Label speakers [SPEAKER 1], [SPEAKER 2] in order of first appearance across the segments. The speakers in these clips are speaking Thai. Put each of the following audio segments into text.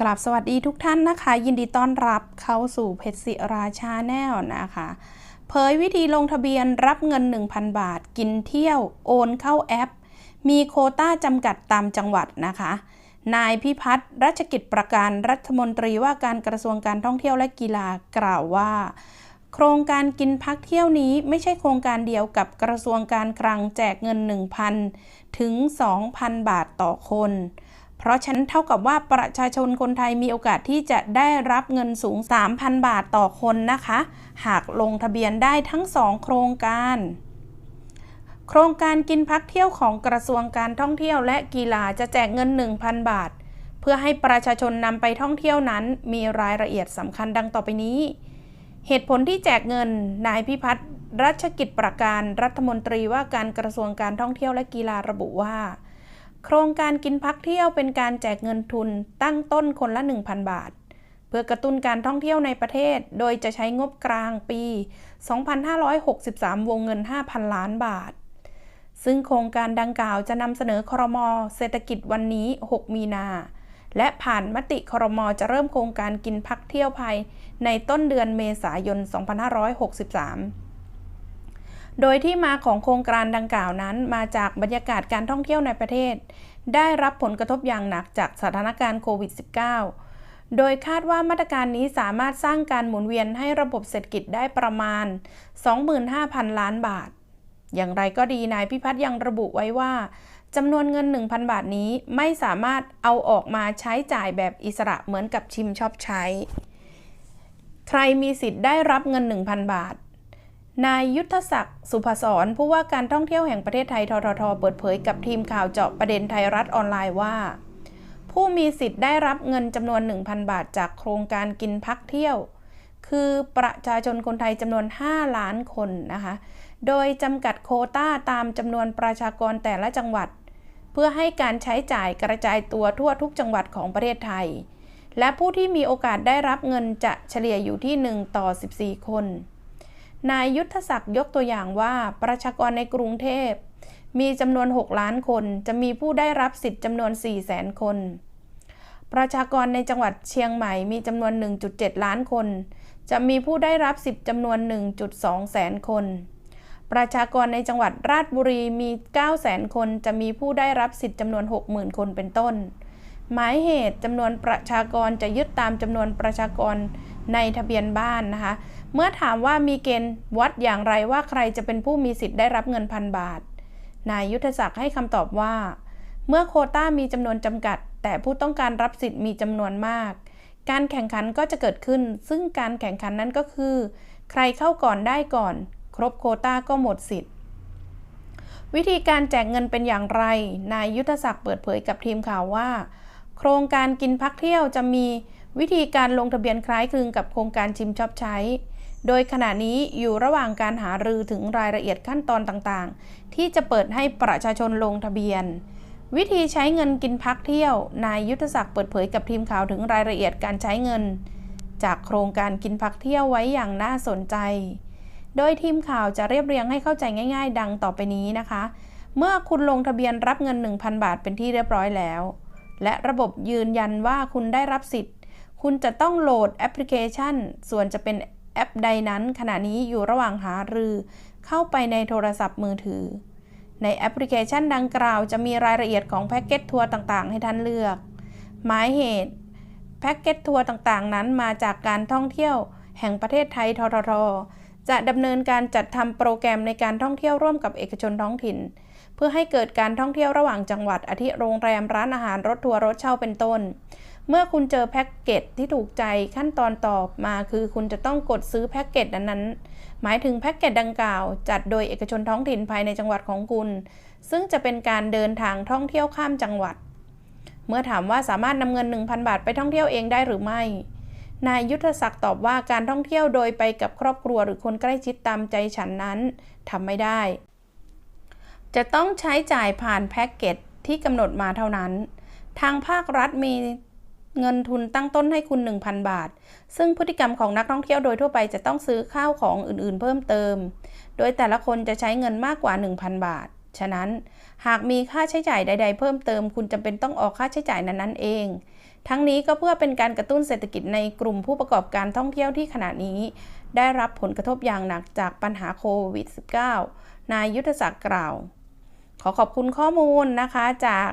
[SPEAKER 1] กราบสวัสดีทุกท่านนะคะ ยินดีต้อนรับเข้าสู่เพชรศิราชาแนลนะคะ เผยวิธีลงทะเบียนรับเงิน 1,000 บาท กินเที่ยวโอนเข้าแอป มีโคต้าจำกัดตามจังหวัดนะคะ นายพิพัฒน์รัชกิจประการรัฐมนตรีว่าการกระทรวงการท่องเที่ยวและกีฬากล่าวว่า โครงการกินพักเที่ยวนี้ไม่ใช่โครงการเดียวกับกระทรวงการคลังแจกเงิน 1,000 ถึง 2,000 บาทต่อคน เพราะฉะนั้นเท่ากับว่าประชาชนคนไทยมีโอกาสที่จะได้รับเงินสูง 3,000 บาทต่อคนนะคะ หากลงทะเบียนได้ทั้ง 2 โครงการ โครงการกินพักเที่ยวของกระทรวงการท่องเที่ยวและกีฬาจะแจกเงิน 1,000 บาท เพื่อให้ประชาชนนำไปท่องเที่ยวนั้นมีรายละเอียดสำคัญดังต่อไปนี้ เหตุผลที่แจกเงินนายพิพัฒน์รัชกิจประการรัฐมนตรีว่าการกระทรวงการท่องเที่ยวและกีฬาระบุว่า โครงการกินพักเที่ยวเป็นการแจกเงินทุนตั้งต้นคนละ 1,000 บาท เพื่อกระตุ้นการท่องเที่ยวในประเทศ โดยจะใช้งบกลางปี 2563 วงเงิน 5,000 ล้านบาท ซึ่งโครงการดังกล่าวจะนำเสนอครม เศรษฐกิจวันนี้ 6 มีนา และผ่านมติครม จะเริ่มโครงการกินพักเที่ยวภายในต้นเดือนเมษายน 2563 โดยที่มาของโครงการดังกล่าวนั้นมาจากบรรยากาศการท่องเที่ยวในประเทศ ได้รับผลกระทบอย่างหนักจากสถานการณ์โควิด -19 โดยคาดว่ามาตรการนี้สามารถสร้างการหมุนเวียนให้ระบบเศรษฐกิจได้ประมาณ 25,000 ล้านบาท อย่างไรก็ดีนายพิพัฒน์ยังระบุไว้ว่าจำนวนเงิน 1,000 บาทนี้ไม่สามารถเอาออกมาใช้จ่ายแบบอิสระเหมือนกับชิมชอบใช้ ใครมีสิทธิ์ได้รับเงิน 1,000 บาท นายยุทธศักดิ์สุภศรผู้ว่าการท่องเที่ยวแห่งประเทศไทยทททเปิดเผยกับทีมข่าวเจาะประเด็นไทยรัฐออนไลน์ว่า ผู้มีสิทธิ์ได้รับเงินจำนวน 1,000 บาทจากโครงการกินพักเที่ยว คือประชาชนคนไทยจำนวน 5 ล้านคนนะคะ โดยจำกัดโคต้าตามจำนวนประชากรแต่ละจังหวัด เพื่อให้การใช้จ่ายกระจายตัวทั่วทุกจังหวัดของประเทศไทย และผู้ที่มีโอกาสได้รับเงินจะเฉลี่ยอยู่ที่ 1 ต่อ 14 คน นายยุทธศักดิ์ยกตัวอย่างว่าประชากรในกรุงเทพ มีจำนวน 6 ล้านคน จะมีผู้ได้รับสิทธิ์จำนวน4แสนคน ประชากรในจังหวัดเชียงใหม่มีจำนวน 1.7 ล้านคน จะมีผู้ได้รับสิทธิ์จำนวน 1.2 แสนคน ประชากรในจังหวัดราชบุรีมี9แสนคน จะมีผู้ได้รับสิทธิ์จำนวน 60,000 คนเป็นต้น หมายเหตุจำนวนประชากรจะยึดตามจำนวนประชากร ในทะเบียนบ้านนะคะ เมื่อถามว่ามีเกณฑ์วัดอย่างไรว่าใครจะเป็นผู้มีสิทธิ์ได้รับเงินพันบาท นายยุทธศักดิ์ให้คำตอบว่า เมื่อโคต้ามีจำนวนจำกัด แต่ผู้ต้องการรับสิทธิ์มีจำนวนมาก การแข่งขันก็จะเกิดขึ้น ซึ่งการแข่งขันนั้นก็คือ ใครเข้าก่อนได้ก่อน ครบโควต้าก็หมดสิทธิ์ วิธีการแจกเงินเป็นอย่างไร นายยุทธศักดิ์เปิดเผยกับทีมข่าวว่า โครงการกินพักเที่ยวจะมี วิธีการลงทะเบียนคล้ายคลึงกับโครงการชิมชอบใช้ โดยขณะนี้อยู่ระหว่างการหารือถึงรายละเอียดขั้นตอนต่างๆ ที่จะเปิดให้ประชาชนลงทะเบียน วิธีใช้เงินกินพักเที่ยว นายยุทธศักดิ์เปิดเผยกับทีมข่าวถึงรายละเอียดการใช้เงิน จากโครงการกินพักเที่ยวไว้อย่างน่าสนใจ โดยทีมข่าวจะเรียบเรียงให้เข้าใจง่าย ๆ ดังต่อไปนี้นะคะ เมื่อคุณลงทะเบียนรับเงิน 1,000 บาทเป็นที่เรียบร้อยแล้ว และระบบยืนยันว่าคุณได้รับสิทธิ์ คุณจะต้องโหลดแอปพลิเคชัน ส่วนจะเป็นแอปใดนั้น ขณะนี้อยู่ระหว่างหารือ เข้าไปในโทรศัพท์มือถือ ในแอปพลิเคชันดังกล่าว จะมีรายละเอียดของแพ็กเกจทัวร์ต่างๆ ให้ท่านเลือก หมายเหตุแพ็กเกจทัวร์ต่างๆ นั้นมาจากการท่องเที่ยว แห่งประเทศไทยทททจะดำเนินการจัดทำโปรแกรมในการท่องเที่ยวร่วมกับเอกชนท้องถิ่น เพื่อให้เกิดการท่องเที่ยวระหว่างจังหวัดอาทิโรงแรมร้านอาหารรถทัวร์รถเช่าเป็นต้น เมื่อคุณเจอแพ็กเกจที่ถูกใจขั้นตอนต่อมาคือคุณจะต้องกดซื้อแพ็กเกจนั้นๆ หมายถึงแพ็กเกจดังกล่าว จัดโดยเอกชนท้องถิ่นภายในจังหวัดของคุณ ซึ่งจะเป็นการเดินทางท่องเที่ยวข้ามจังหวัด เมื่อถามว่าสามารถนำเงิน 1,000 บาทไปท่องเที่ยวเองได้หรือไม่ นายยุทธศักดิ์ตอบว่าการท่องเที่ยวโดยไปกับครอบครัวหรือคนใกล้ชิดตามใจฉันนั้นทำไม่ได้ จะต้องใช้จ่ายผ่านแพ็กเกจที่กำหนดมาเท่านั้น ทางภาครัฐมี เงินทุนตั้งต้นให้คุณ 1,000 บาท ซึ่งพฤติกรรมของนักท่องเที่ยวโดยทั่วไปจะต้องซื้อข้าวของอื่นๆ เพิ่มเติม โดยแต่ละคนจะใช้เงินมากกว่า 1,000 บาท ฉะนั้น หากมีค่าใช้จ่ายใด ๆ เพิ่มเติม คุณจำเป็นต้องออกค่าใช้จ่ายนั้นๆเอง ทั้งนี้ก็เพื่อเป็นการกระตุ้นเศรษฐกิจในกลุ่มผู้ประกอบการท่องเที่ยวที่ขณะนี้ ได้รับผลกระทบอย่างหนักจากปัญหาโควิด -19 นายยุทธศักดิ์กล่าว ขอขอบคุณข้อมูลนะคะจาก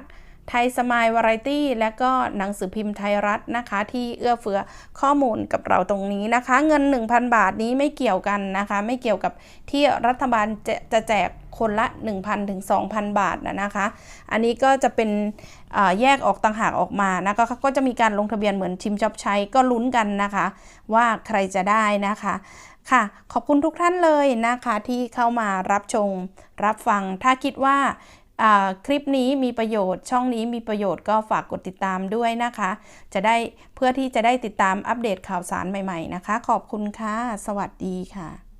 [SPEAKER 1] ไทยสมายวาไรตี้และก็หนังสือพิมพ์ไทยรัฐนะคะ ที่เอื้อเฟื้อข้อมูลกับเราตรงนี้นะคะ เงิน 1,000 บาทนี้ไม่เกี่ยวกันนะคะ ไม่เกี่ยวกับที่รัฐบาลจะจะแจกคนละ 1,000ถึง2,000 บาทนะนะคะ อันนี้ก็จะเป็นแยกออกต่างหากออกมานะคะก็จะมีการลงทะเบียนเหมือนชิมช็อปใช้ก็ลุ้นกันนะคะ ว่าใครจะได้นะคะค่ะขอบคุณทุกท่านเลยนะคะที่เข้ามารับชมรับฟังถ้าคิดว่า คลิปนี้มีประโยชน์ ช่องนี้มีประโยชน์ก็ฝากกดติดตามด้วยนะคะ จะได้เพื่อที่จะได้ติดตามอัปเดตข่าวสารใหม่ ๆ นะคะ ขอบคุณค่ะ สวัสดีค่ะ